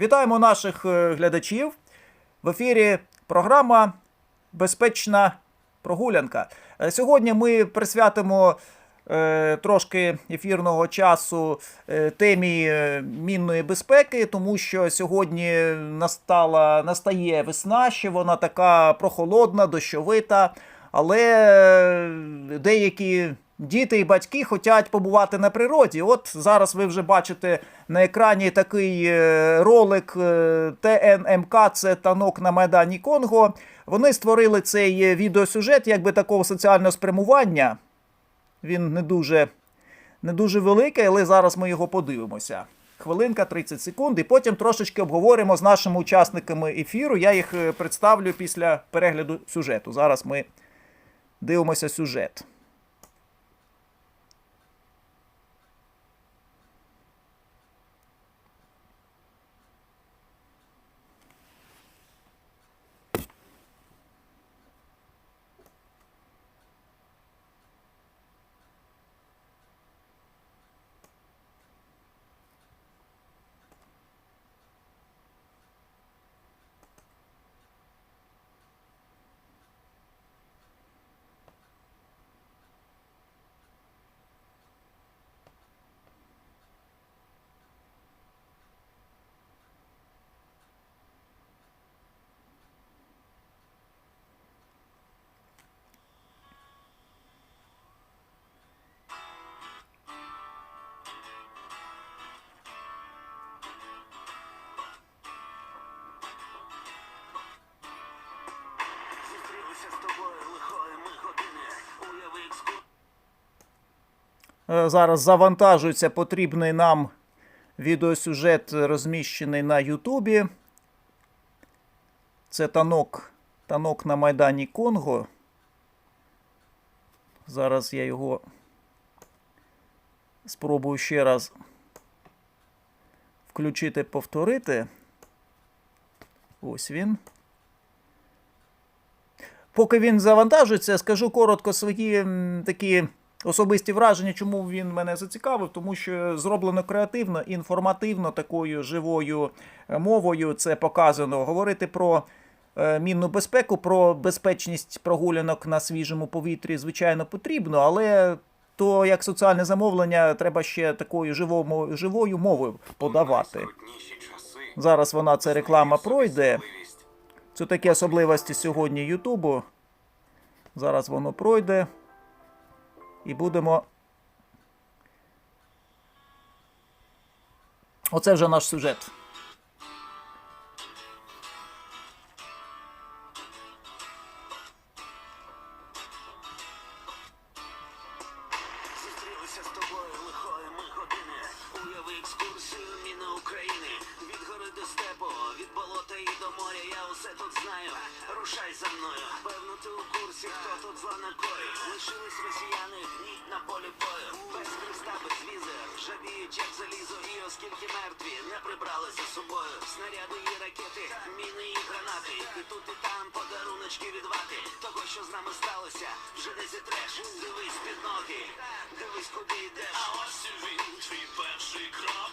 Вітаємо наших е, глядачів. В ефірі програма Безпечна прогулянка. Е, Сьогодні ми присвятимо е, трошки ефірного часу темі мінної безпеки, тому що сьогодні настала, настає весна, ще вона така прохолодна, дощовита, але деякі. Діти і батьки хочуть побувати на природі. От зараз ви вже бачите на екрані такий е, ролик е, ТНМК, це танок на Майдані Конго. Вони створили цей е, відеосюжет якби такого соціального спрямування. Він не дуже, не дуже великий, але зараз ми його подивимося. Хвилинка 30 секунд, і потім трошечки обговоримо з нашими учасниками ефіру. Я їх представлю після перегляду сюжету. Зараз ми дивимося сюжет. Зараз завантажується потрібний нам відеосюжет, розміщений на Ютубі. Це танок, танок на Майдані Конго. Зараз я його спробую ще раз включити, повторити. Ось він. Поки він завантажується, скажу коротко свої такі особисті враження, чому він мене зацікавив, тому що зроблено креативно, інформативно, такою живою е, мовою. Це показано. Говорити про е, мінну безпеку, про безпечність прогулянок на свіжому повітрі, звичайно, потрібно, але то як соціальне замовлення треба ще такою живою, живою мовою подавати. Зараз вона ця реклама пройде. Це такі особливості сьогодні Ютубу. Зараз воно пройде. І будемо. Оце вже наш сюжет. Полі бою. Без хреста, без візи, Жавіють, як залізо. І оскільки мертві не прибрали за собою. Снаряди і ракети, міни і гранати. І тут, і там подаруночки від вати. Того, що з нами сталося, вже не зітреш. Дивись під ноги, дивись, куди йдеш. А ось він, твій перший крок.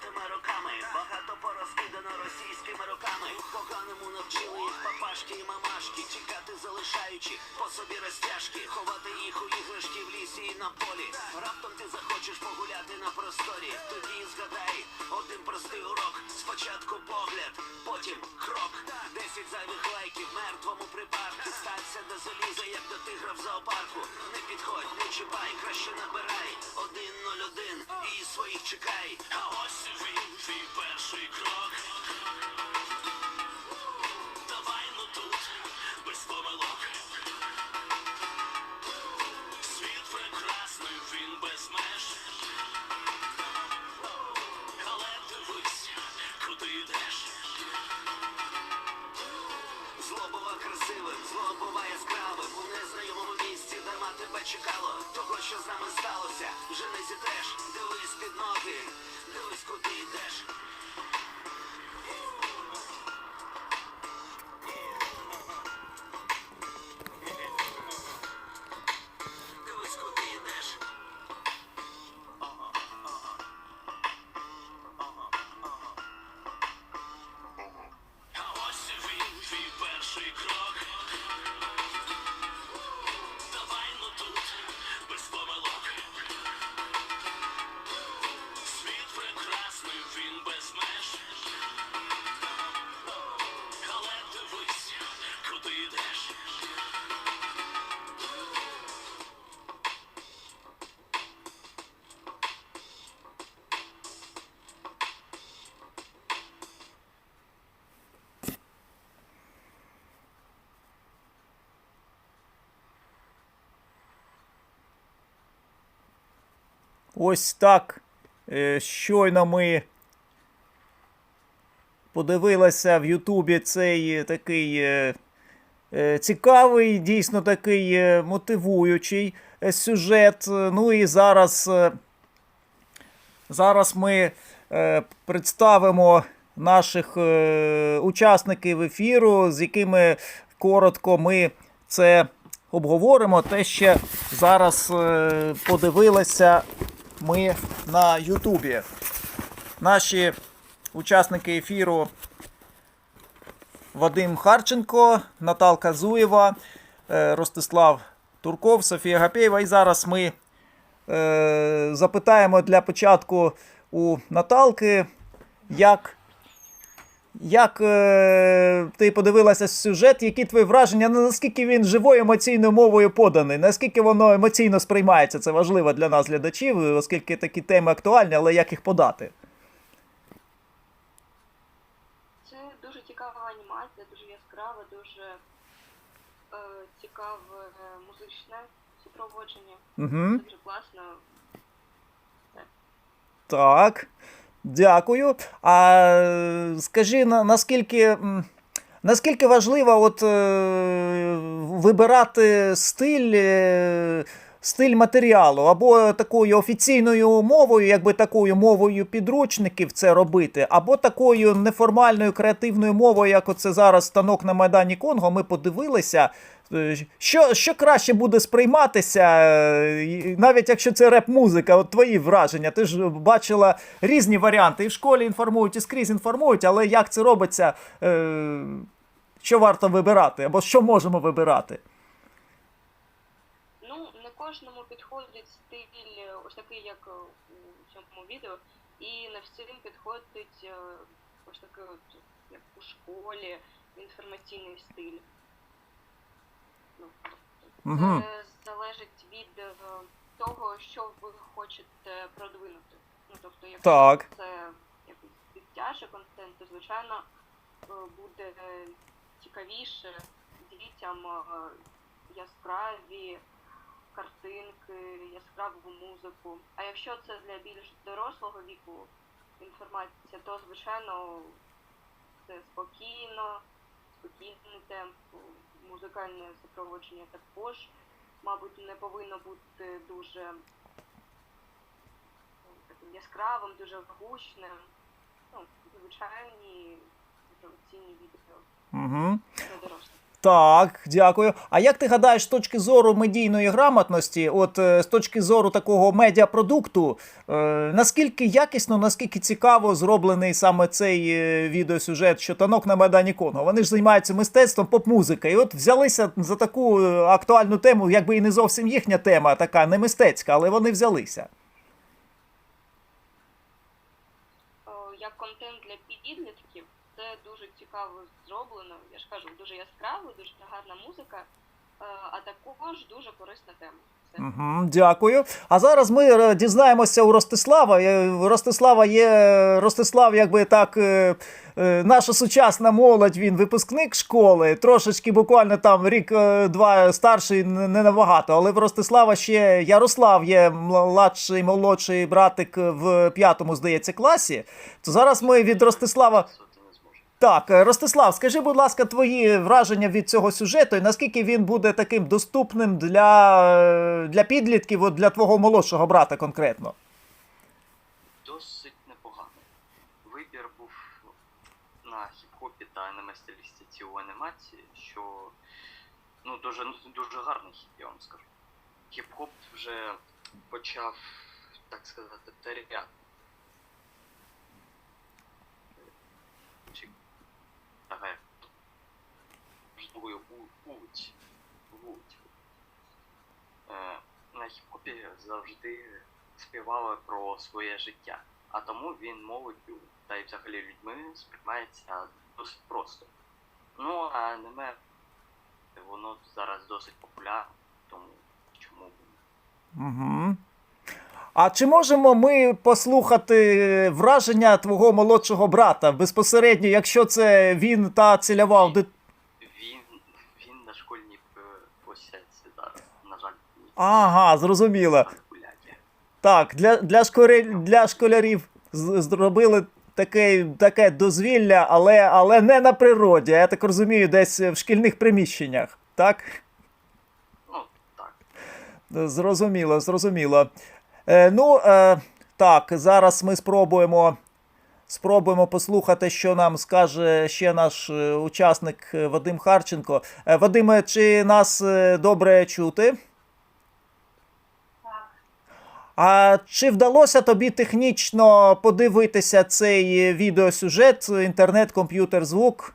Триватиме роками. Багато порозкидано російськими руками. Поганому навчили їх папашки і мамашки. Чекати залишаючи по собі розтяжки. Ховати їх у іграшки в лісі і на полі. Раптом ти захочеш погуляти на просторі. Тоді згадай один простий урок. Спочатку погляд, потім крок. Десять зайвих лайків мертвому припарку. Стався до заліза, як до тигра в зоопарку. Не підходь, не чіпай, краще набирай. Один нуль один і своїх чекай. А ось він, твій перший крок. Чекало. Того, що з нами сталося, вже не дорозі. Дивись під ноги, Ось так. е, Щойно ми подивилися в Ютубі цей е, такий е, цікавий, дійсно такий мотивуючий сюжет. Ну і зараз, зараз ми представимо наших учасників ефіру, з якими коротко ми це обговоримо. Те ще зараз подивилися ми на Ютубі. Наші учасники ефіру Вадим Харченко, Наталка Зуєва, е, Ростислав Турков, Софія Гапєєва. І зараз ми е, запитаємо для початку у Наталки, як, як е, ти подивилася сюжет, які твої враження, ну, наскільки він живою емоційною мовою поданий, наскільки воно емоційно сприймається, це важливо для нас, глядачів, оскільки такі теми актуальні, але як їх подати? Це дуже цікава анімація, дуже яскрава, дуже е, цікаве музичне супроводження. Угу. Дуже класно. Так, дякую. А скажи, наскільки, наскільки важливо от, е, вибирати стиль, е, стиль матеріалу, або такою офіційною мовою, якби такою мовою підручників це робити, або такою неформальною креативною мовою, як оце зараз станок на Майдані Конго, ми подивилися. Що, що краще буде сприйматися, е, навіть якщо це реп-музика, от твої враження, ти ж бачила різні варіанти. І в школі інформують, і скрізь інформують, але як це робиться, е, що варто вибирати, або що можемо вибирати? Ну, не кожному підходить стиль ось такий, як у цьому відео, і не всім підходить е, ось такий, от, як у школі, інформаційний стиль. Ну, Угу. Це залежить від е, того, що ви хочете продвинути. Ну, тобто, якщо Так. це якийсь дитячий контент, то звичайно е, буде цікавіше дітям е, яскраві картинки, яскраву музику. А якщо це для більш дорослого віку інформація, то звичайно це спокійно, спокійний темп, музикальне супроводження також, мабуть, не повинно бути дуже ну, таким яскравим, дуже гучним. Ну, звичайні інформаційні відео Угу. для дорослих. Так, дякую. А як ти гадаєш, з точки зору медійної грамотності, от е, з точки зору такого медіапродукту, е, наскільки якісно, наскільки цікаво зроблений саме цей е, відеосюжет, що танок на Майдані Конго? Вони ж займаються мистецтвом поп-музика. І от взялися за таку е, актуальну тему, якби і не зовсім їхня тема, така не мистецька, але вони взялися. Як контент для підлітків, це дуже цікаво зроблено. Я ж кажу, дуже яскраво, дуже гарна музика, е, а також дуже корисна тема. Угу, дякую. А зараз ми е, дізнаємося у Ростислава. Е, Ростислава є Ростислав, якби так, наша сучасна молодь, він випускник школи, трошечки буквально там рік-два старший, не набагато. Але в Ростислава ще Ярослав є младший, молодший братик в п'ятому, здається, класі. То зараз ми від Ростислава. Так, е, Ростислав, скажи, будь ласка, твої враження від цього сюжету і наскільки він буде таким доступним для, е, для підлітків, от для твого молодшого брата конкретно? Досить непоганий. Вибір був на хіп-хопі та аніме-стилістиці у анімації, що ну, дуже, дуже гарний хіп, я вам скажу. Хіп-хоп вже почав, так сказати, теряти. Чи така путь. Путь. Е, на хіп-хопі завжди співали про своє життя, а тому він молоддю та й взагалі людьми сприймається досить просто. Ну, а аніме, воно зараз досить популярне, тому чому б? Угу. А чи можемо ми послухати враження твого молодшого брата безпосередньо, якщо це він та цільова аудиторія? Він, він на школьній е, площадці зараз, на жаль, ні. Ага, зрозуміло. Так, для, для, шкоре, для школярів зробили таке, таке дозвілля, але, але не на природі. Я так розумію, десь в шкільних приміщеннях. Так? Ну, так. Зрозуміло, зрозуміло. Е, ну, е, так, зараз ми спробуємо, спробуємо послухати, що нам скаже ще наш е, учасник Вадим Харченко. Е, Вадиме, чи нас е, добре чути? А чи вдалося тобі технічно подивитися цей відеосюжет, інтернет, комп'ютер, звук?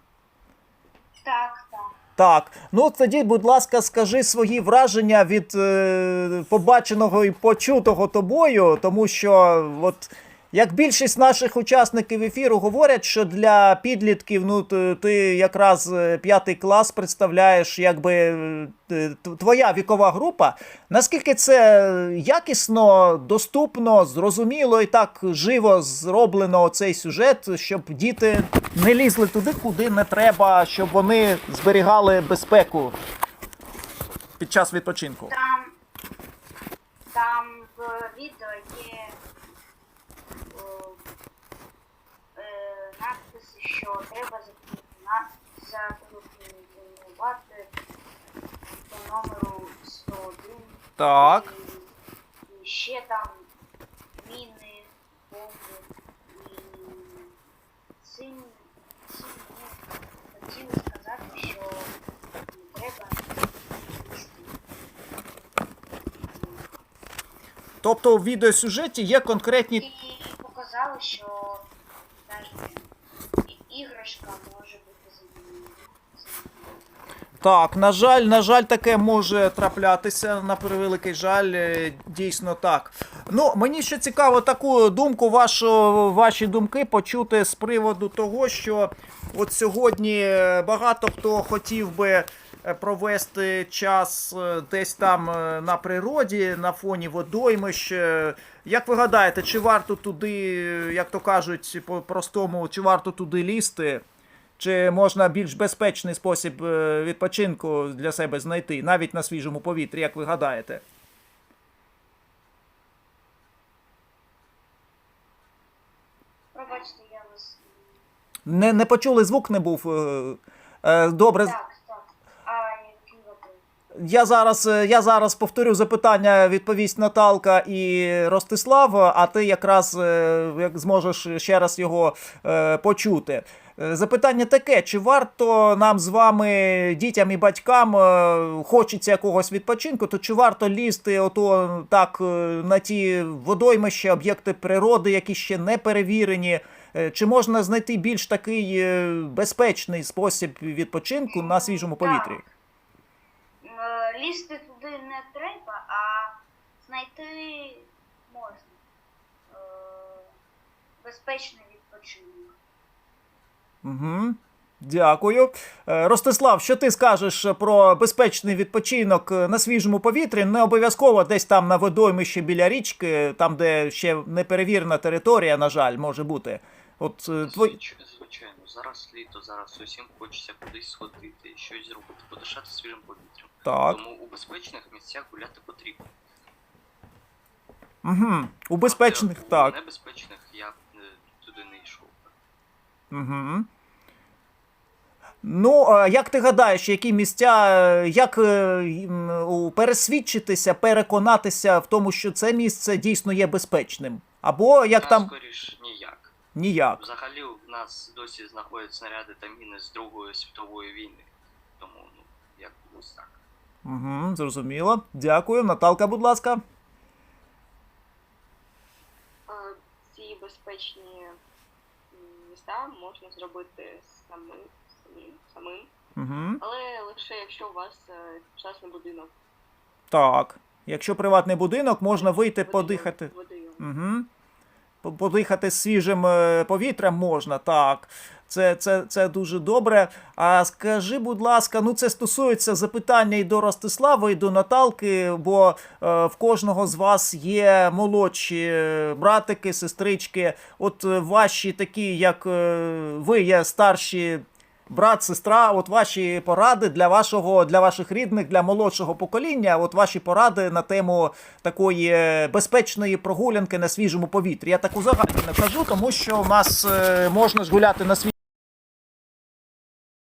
Так, так. Так, ну тоді, будь ласка, скажи свої враження від е, побаченого і почутого тобою, тому що, от, як більшість наших учасників ефіру говорять, що для підлітків, ну ти, якраз е, п'ятий клас представляєш, якби е, твоя вікова група. Наскільки це якісно, доступно, зрозуміло і так живо зроблено цей сюжет, щоб діти не лізли туди, куди не треба, щоб вони зберігали безпеку під час відпочинку. Там, там в відео є о, е, надписи, що треба зателефона- зателефонувати по номеру 101. Так. І, ще там міни, бомби. І ми хотіли сказати, що треба. Тобто в відеосюжеті є конкретні. І показали, що навіть і- іграшка може бути замінена. Так, на жаль, на жаль, таке може траплятися, на превеликий жаль, е, дійсно так. Ну, мені ще цікаво таку думку, вашу, ваші думки почути з приводу того, що от сьогодні е, багато хто хотів би е, провести час десь там на природі, на фоні водоймищ. Як ви гадаєте, чи варто туди, як то кажуть, по-простому, чи варто туди лізти? Чи можна більш безпечний спосіб е, відпочинку для себе знайти, навіть на свіжому повітрі, як ви гадаєте? Пробачте, я вас. Не, не почули, звук не був. е, е, Добре, Так, так. А я зараз, я зараз повторю запитання, відповість Наталка і Ростислав, а ти якраз як зможеш ще раз його почути. Е, Запитання таке: чи варто нам з вами, дітям і батькам, е, хочеться якогось відпочинку, то чи варто лізти ото так е, на ті водоймища, об'єкти природи, які ще не перевірені? Чи можна знайти більш такий безпечний спосіб відпочинку на свіжому повітрі? Е, Лізти туди не треба, а знайти можна. Безпечний відпочинок. Угу. Дякую. Е, Ростислав, що ти скажеш про безпечний відпочинок на свіжому повітрі? Не обов'язково десь там на водоймищі біля річки, там, де ще неперевірена територія, на жаль, може бути. От е, твої. Звичайно, зараз літо, зараз усім хочеться кудись сходити, щось зробити, подишати свіжим повітрям. Так. Тому у безпечних місцях гуляти потрібно. Угу. У безпечних, Проте так. У небезпечних я е, туди не йшов. Угу. Ну, а як ти гадаєш, які місця, е, як е, пересвідчитися, переконатися в тому, що це місце дійсно є безпечним? Або як Та, там скоріш ніяк. ніяк? Взагалі в нас досі знаходять снаряди та міни з Другої світової війни. Тому, ну, як ось так. Угу, зрозуміло. Дякую. Наталка, будь ласка. Е, Ці безпечні міста можна зробити самим, самим, самим, Угу. але лише якщо у вас е, частний будинок. Так. Якщо приватний будинок, можна вийти водойом- подихати. водойом. Угу. Подихати свіжим е, повітрям можна, так. Це, це, це дуже добре. А скажи, будь ласка, ну це стосується запитання і до Ростислава, і до Наталки, бо е, в кожного з вас є молодші е, братики, сестрички. От ваші такі, як е, ви є старші брат, сестра, от ваші поради для вашого, для ваших рідних, для молодшого покоління, от ваші поради на тему такої е, безпечної прогулянки на свіжому повітрі. Я так узагальнено кажу, тому що в нас е, можна ж гуляти на свіжому